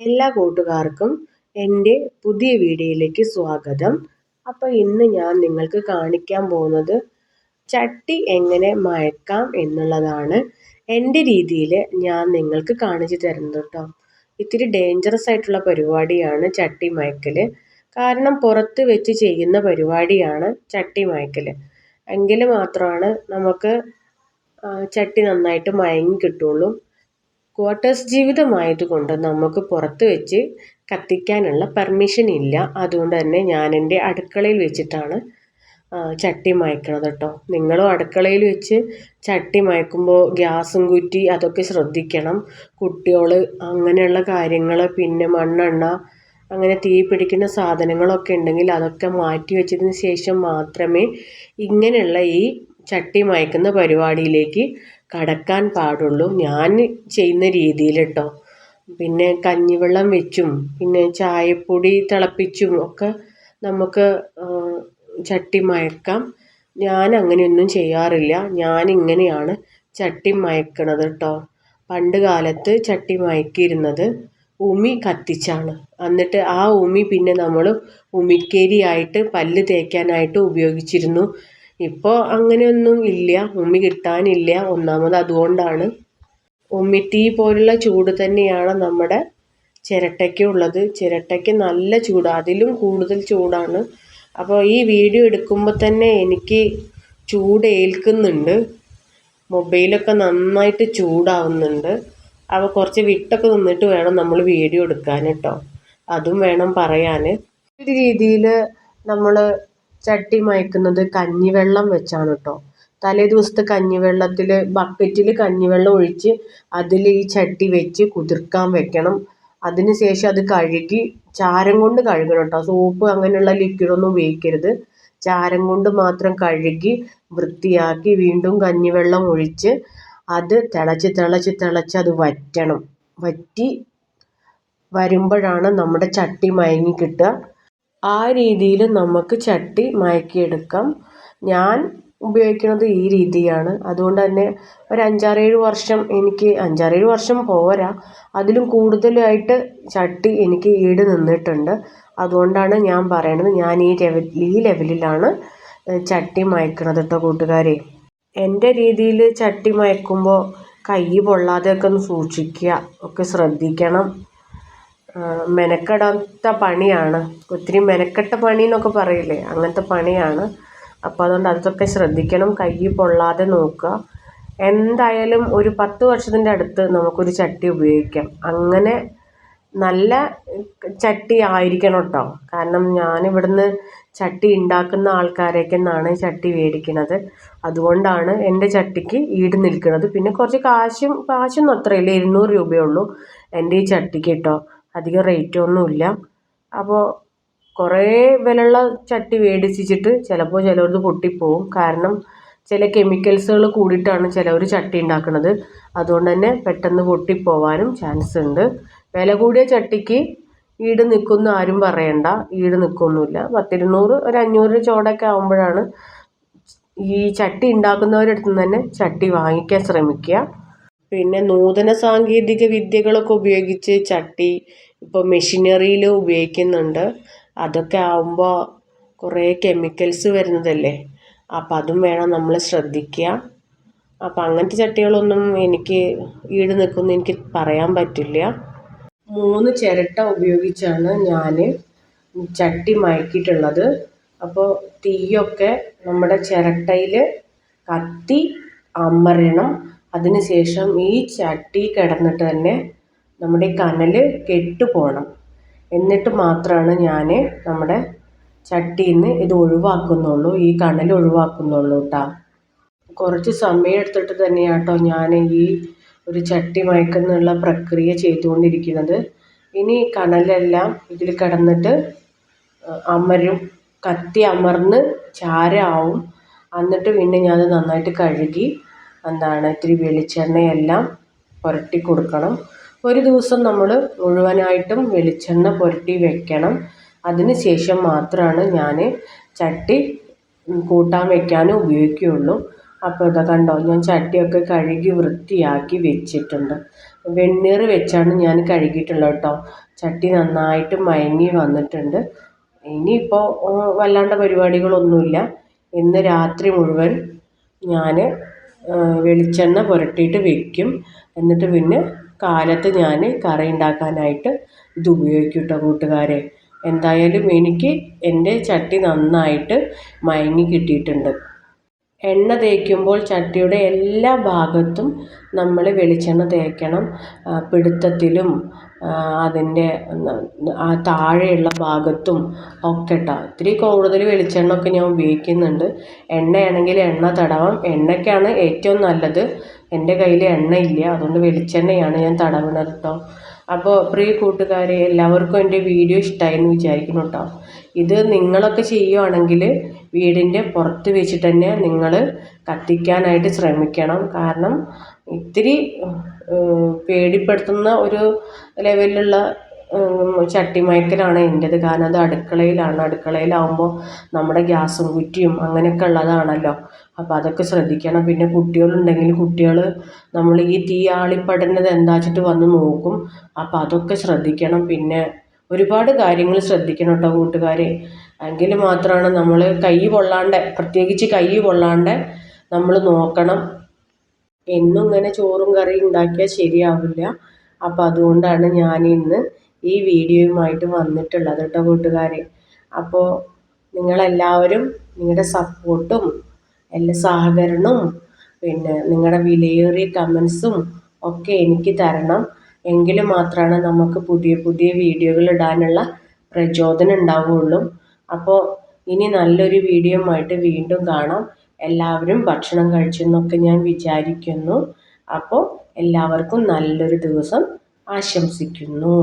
എല്ലാ കൂട്ടുകാർക്കും എന്റെ പുതിയ വീഡിയോയിലേക്ക് സ്വാഗതം. അപ്പോൾ ഇന്ന് ഞാൻ നിങ്ങൾക്ക് കാണിക്കാൻ പോകുന്നത് ചട്ടി എങ്ങനെ മയക്കാം എന്നുള്ളതാണ്. എന്റെ രീതിയിൽ ഞാൻ നിങ്ങൾക്ക് കാണിച്ചു തരുന്നത് കേട്ടോ. ഇത്തിരി ഡേഞ്ചറസ് ആയിട്ടുള്ള പരിപാടിയാണ് ചട്ടി മയക്കൽ. കാരണം പുറത്ത് വെച്ച് ചെയ്യുന്ന പരിപാടിയാണ് ചട്ടി മയക്കൽ. എങ്കിൽ മാത്രമാണ് നമുക്ക് ചട്ടി നന്നായിട്ട് മയങ്ങി കിട്ടുള്ളൂ ക്വാർട്ടേഴ്സ് ജീവിതമായതുകൊണ്ട് നമുക്ക് പുറത്ത് വെച്ച് കത്തിക്കാനുള്ള പെർമിഷൻ ഇല്ല. അതുകൊണ്ട് തന്നെ ഞാൻ എന്റെ അടുക്കളയിൽ വെച്ചിട്ടാണ് ചട്ടി മയക്കണത് കേട്ടോ നിങ്ങളും അടുക്കളയിൽ വെച്ച് ചട്ടി മയക്കുമ്പോൾ ഗ്യാസും കുറ്റി അതൊക്കെ ശ്രദ്ധിക്കണം. കുട്ടികൾ അങ്ങനെയുള്ള കാര്യങ്ങൾ പിന്നെ മണ്ണെണ്ണ അങ്ങനെ തീ പിടിക്കുന്ന സാധനങ്ങളൊക്കെ ഉണ്ടെങ്കിൽ അതൊക്കെ മാറ്റി വെച്ചതിന് ശേഷം മാത്രമേ ഇങ്ങനെയുള്ള ഈ ചട്ടി മയക്കുന്ന പരിപാടിയിലേക്ക് കടക്കാൻ പാടുള്ളൂ. ഞാൻ ചെയ്യുന്ന രീതിയിൽ കേട്ടോ പിന്നെ കഞ്ഞിവെള്ളം വെച്ചും പിന്നെ ചായപ്പൊടി തിളപ്പിച്ചും ഒക്കെ നമുക്ക് ചട്ടി മയക്കാം. ഞാൻ അങ്ങനെയൊന്നും ചെയ്യാറില്ല. ഞാൻ ഇങ്ങനെയാണ് ചട്ടി മയക്കണത് കേട്ടോ പണ്ട് കാലത്ത് ചട്ടി മയക്കിയിരുന്നത് ഉമി കത്തിച്ചാണ്. എന്നിട്ട് ആ ഉമി പിന്നെ നമ്മൾ ഉമിക്കേരിയായിട്ട് പല്ല് തേക്കാനായിട്ട് ഉപയോഗിച്ചിരുന്നു. ഇപ്പോൾ അങ്ങനെയൊന്നും ഇല്ല. ഉമ്മി കിട്ടാനില്ല. ഒന്നാമത് അതുകൊണ്ടാണ്. ടീ പോലുള്ള ചൂട് തന്നെയാണ് നമ്മുടെ ചിരട്ടയ്ക്കുള്ളത് ചിരട്ടയ്ക്ക് നല്ല ചൂട്. അതിലും കൂടുതൽ ചൂടാണ്. അപ്പോൾ ഈ വീഡിയോ എടുക്കുമ്പോൾ തന്നെ എനിക്ക് ചൂട് ഏൽക്കുന്നുണ്ട്. മൊബൈലൊക്കെ നന്നായിട്ട് ചൂടാവുന്നുണ്ട്. അപ്പോൾ കുറച്ച് വിട്ടൊക്കെ നിന്നിട്ട് വേണം നമ്മൾ വീഡിയോ എടുക്കാൻ കേട്ടോ. അതും വേണം പറയാൻ ഒരു രീതിയിൽ നമ്മൾ ചട്ടി മയക്കുന്നത് കഞ്ഞിവെള്ളം വെച്ചാണ് കേട്ടോ തലേ ദിവസത്തെ കഞ്ഞിവെള്ളത്തിൽ ബക്കറ്റിൽ കഞ്ഞിവെള്ളം ഒഴിച്ച് അതിൽ ഈ ചട്ടി വെച്ച് കുതിർക്കാൻ വെക്കണം. അതിന് ശേഷം അത് കഴുകി ചാരം കൊണ്ട് കഴുകണം കേട്ടോ സോപ്പ് അങ്ങനെയുള്ള ലിക്വിഡൊന്നും ഉപയോഗിക്കരുത്. ചാരം കൊണ്ട് മാത്രം കഴുകി വൃത്തിയാക്കി വീണ്ടും കഞ്ഞിവെള്ളം ഒഴിച്ച് അത് തിളച്ച് തിളച്ച് തിളച്ച് അത് വറ്റണം. വറ്റി വരുമ്പോഴാണ് നമ്മുടെ ചട്ടി മയങ്ങി കിട്ടുക. ആ രീതിയിൽ നമുക്ക് ചട്ടി മയക്കിയെടുക്കാം. ഞാൻ ഉപയോഗിക്കുന്നത് ഈ രീതിയാണ്. അതുകൊണ്ട് തന്നെ ഒരു അഞ്ചാറേഴ് വർഷം എനിക്ക് അഞ്ചാറേഴ് വർഷം പോരാ. അതിലും കൂടുതലായിട്ട് ചട്ടി എനിക്ക് ഈട് നിന്നിട്ടുണ്ട്. അതുകൊണ്ടാണ് ഞാൻ പറയണത്. ഞാൻ ഈ ലെവൽ ഈ ലെവലിലാണ് ചട്ടി മയക്കണത് കേട്ടോ കൂട്ടുകാരെ. എന്റെ രീതിയിൽ ചട്ടി മയക്കുമ്പോൾ കൈ പൊള്ളാതെയൊക്കെ ഒന്ന് സൂക്ഷിക്കുക. ഒക്കെ ശ്രദ്ധിക്കണം. മെനക്കെടാത്ത പണിയാണ്. ഒത്തിരി മെനക്കെട്ട പണി എന്നൊക്കെ പറയില്ലേ? അങ്ങനത്തെ പണിയാണ്. അപ്പോൾ അതുകൊണ്ട് അതൊക്കെ ശ്രദ്ധിക്കണം കൈ പൊള്ളാതെ നോക്കുക. എന്തായാലും ഒരു പത്ത് വർഷത്തിന്റെ അടുത്ത് നമുക്കൊരു ചട്ടി ഉപയോഗിക്കാം. അങ്ങനെ നല്ല ചട്ടി ആയിരിക്കണം കേട്ടോ. കാരണം ഞാനിവിടുന്ന് ചട്ടി ഉണ്ടാക്കുന്ന ആൾക്കാരേക്ക് നിന്നാണ് ചട്ടി മേടിക്കുന്നത് അതുകൊണ്ടാണ് എന്റെ ചട്ടിക്ക് ഈട് നിൽക്കുന്നത്. പിന്നെ കുറച്ച് കാശും കാശൊന്നും അത്രയില്ല. ഇരുന്നൂറ് രൂപയേ ഉള്ളൂ എന്റെ ഈ ചട്ടിക്ക് കേട്ടോ. അധികം റേറ്റൊന്നുമില്ല അപ്പോൾ കുറേ വിലയുള്ള ചട്ടി മേടിച്ചിട്ട് ചിലപ്പോൾ ചിലവർക്ക് പൊട്ടിപ്പോവും. കാരണം ചില കെമിക്കൽസുകൾ കൂടിയിട്ടാണ് ചിലവർ ചട്ടി ഉണ്ടാക്കുന്നത് അതുകൊണ്ട് തന്നെ പെട്ടെന്ന് പൊട്ടിപ്പോവാനും ചാൻസ് ഉണ്ട് വില കൂടിയ ചട്ടിക്ക് ഈട് നിൽക്കുന്ന ആരും പറയണ്ട. ഈട് നിൽക്കൊന്നുമില്ല പത്തിരുന്നൂറ് ഒരു അഞ്ഞൂറ് ചോടൊക്കെ ആകുമ്പോഴാണ് ഈ ചട്ടി ഉണ്ടാക്കുന്നവരുടെ അടുത്ത് നിന്ന് തന്നെ ചട്ടി വാങ്ങിക്കാൻ ശ്രമിക്കുക പിന്നെ നൂതന സാങ്കേതിക വിദ്യകളൊക്കെ ഉപയോഗിച്ച് ചട്ടി ഇപ്പോൾ മെഷീനറിയിൽ ഉപയോഗിക്കുന്നുണ്ട്. അതൊക്കെ ആവുമ്പോൾ കുറേ കെമിക്കൽസ് വരുന്നതല്ലേ? അപ്പം അതും വേണം നമ്മൾ ശ്രദ്ധിക്കുക അപ്പം അങ്ങനത്തെ ചട്ടികളൊന്നും എനിക്ക് ഈട് നിൽക്കുമെന്ന് എനിക്ക് പറയാൻ പറ്റില്ല. മൂന്ന് ചിരട്ട ഉപയോഗിച്ചാണ് ഞാൻ ചട്ടി മയക്കിയിട്ടുള്ളത്. അപ്പോൾ തീയൊക്കെ നമ്മുടെ ചിരട്ടയിൽ കത്തി അമരണം. അതിന് ശേഷം ഈ ചട്ടി കിടന്നിട്ട് തന്നെ നമ്മുടെ കനൽ കെട്ട് പോകണം എന്നിട്ട് മാത്രമാണ് ഞാൻ നമ്മുടെ ചട്ടിയിൽ നിന്ന് ഇത് ഒഴിവാക്കുന്നുള്ളൂ ഈ കനൽ ഒഴിവാക്കുന്നുള്ളൂ കേട്ടോ കുറച്ച് സമയം എടുത്തിട്ട് തന്നെയാണ് ഞാൻ ഈ ഒരു ചട്ടി മയക്കുന്നുള്ള പ്രക്രിയ ചെയ്തുകൊണ്ടിരിക്കുന്നത്. ഇനി കനലെല്ലാം ഇതിൽ കിടന്നിട്ട് അമരും. കത്തി അമർന്ന് ചാരമാവും എന്നിട്ട് വീണ്ടും ഞാൻ നന്നായിട്ട് കഴുകി എന്താണ് ഇത്തിരി വെളിച്ചെണ്ണയെല്ലാം പുരട്ടി കൊടുക്കണം. ഒരു ദിവസം നമ്മൾ മുഴുവനായിട്ടും വെളിച്ചെണ്ണ പുരട്ടി വെക്കണം. അതിന് ശേഷം മാത്രമാണ് ഞാൻ ചട്ടി കൂട്ടാൻ വെക്കാനും ഉപയോഗിക്കുകയുള്ളൂ. അപ്പോൾ ഇതാ കണ്ടോ ഞാൻ ചട്ടിയൊക്കെ കഴുകി വൃത്തിയാക്കി വെച്ചിട്ടുണ്ട്. വെണ്ണീർ വെച്ചാണ് ഞാൻ കഴുകിയിട്ടുള്ളത് കേട്ടോ. ചട്ടി നന്നായിട്ട് മയങ്ങി വന്നിട്ടുണ്ട്. ഇനിയിപ്പോൾ വല്ലാണ്ട് പരിപാടികളൊന്നുമില്ല. ഇന്ന് രാത്രി മുഴുവൻ ഞാൻ വെളിച്ചെണ്ണ പുരട്ടിയിട്ട് വെക്കും. എന്നിട്ട് പിന്നെ കാലത്ത് ഞാൻ കറി ഉണ്ടാക്കാനായിട്ട് ഇത് ഉപയോഗിക്കും കേട്ടോ കൂട്ടുകാരെ. എന്തായാലും എനിക്ക് എന്റെ ചട്ടി നന്നായിട്ട് മയങ്ങി കിട്ടിയിട്ടുണ്ട്. എണ്ണ തേക്കുമ്പോൾ ചട്ടിയുടെ എല്ലാ ഭാഗത്തും നമ്മൾ വെളിച്ചെണ്ണ തേക്കണം. പിടുത്തത്തിലും അതിന്റെ ആ താഴെയുള്ള ഭാഗത്തും ഒക്കെ കേട്ടോ ഇത്തിരി കൂടുതൽ വെളിച്ചെണ്ണ ഒക്കെ ഞാൻ ഉപയോഗിക്കുന്നുണ്ട്. എണ്ണയാണെങ്കിൽ എണ്ണ തടവാം എണ്ണയ്ക്കാണ് ഏറ്റവും നല്ലത്. എന്റെ കയ്യിൽ എണ്ണയില്ല. അതുകൊണ്ട് വെളിച്ചെണ്ണയാണ് ഞാൻ തടവണത് കേട്ടോ അപ്പോൾ പ്രിയ കൂട്ടുകാരെ എല്ലാവർക്കും എന്റെ വീഡിയോ ഇഷ്ടമായി എന്ന് വിചാരിക്കുന്നു കേട്ടോ ഇത് നിങ്ങളൊക്കെ ചെയ്യുവാണെങ്കിൽ വീടിന്റെ പുറത്ത് വെച്ചിട്ട് തന്നെ നിങ്ങൾ കത്തിക്കാനായിട്ട് ശ്രമിക്കണം. കാരണം ഇത്തിരി പേടിപ്പെടുത്തുന്ന ഒരു ലെവലിലുള്ള ചട്ടിമയക്കലാണ് എന്റേത്. കാരണം അത് അടുക്കളയിലാണ്. അടുക്കളയിലാവുമ്പോൾ നമ്മുടെ ഗ്യാസും കുറ്റിയും അങ്ങനെയൊക്കെ ഉള്ളതാണല്ലോ. അപ്പോൾ അതൊക്കെ ശ്രദ്ധിക്കണം. പിന്നെ കുട്ടികളുണ്ടെങ്കിൽ കുട്ടികൾ നമ്മൾ ഈ തീ ആളിപ്പടുന്നത് എന്താ വെച്ചിട്ട് വന്ന് നോക്കും. അപ്പോൾ അതൊക്കെ ശ്രദ്ധിക്കണം. പിന്നെ ഒരുപാട് കാര്യങ്ങൾ ശ്രദ്ധിക്കണം കേട്ടോ കൂട്ടുകാരെ. എങ്കിൽ മാത്രമാണ് നമ്മൾ കൈ പൊള്ളാണ്ട് പ്രത്യേകിച്ച് കൈ പൊള്ളാണ്ട് നമ്മൾ നോക്കണം. എന്നും ഇങ്ങനെ ചോറും കറിയും ഉണ്ടാക്കിയാൽ ശരിയാവില്ല. അപ്പോൾ അതുകൊണ്ടാണ് ഞാൻ ഇന്ന് ഈ വീഡിയോയുമായിട്ട് വന്നിട്ടുള്ളത് കേട്ടോ കൂട്ടുകാരെ. അപ്പോൾ നിങ്ങളെല്ലാവരും നിങ്ങളുടെ സപ്പോർട്ടും എല്ലാ സഹകരണവും പിന്നെ നിങ്ങളുടെ വിലയേറിയ കമൻസും ഒക്കെ എനിക്ക് തരണം. എങ്കിൽ മാത്രമാണ് നമുക്ക് പുതിയ പുതിയ വീഡിയോകൾ ഇടാനുള്ള പ്രചോദനം ഉണ്ടാവുകയുള്ളൂ അപ്പോൾ ഇനി നല്ലൊരു വീഡിയോ ആയിട്ട് വീണ്ടും കാണാം. എല്ലാവരും ഭക്ഷണം കഴിച്ചെന്നൊക്കെ ഞാൻ വിചാരിക്കുന്നു. അപ്പോൾ എല്ലാവർക്കും നല്ലൊരു ദിവസം ആശംസിക്കുന്നു.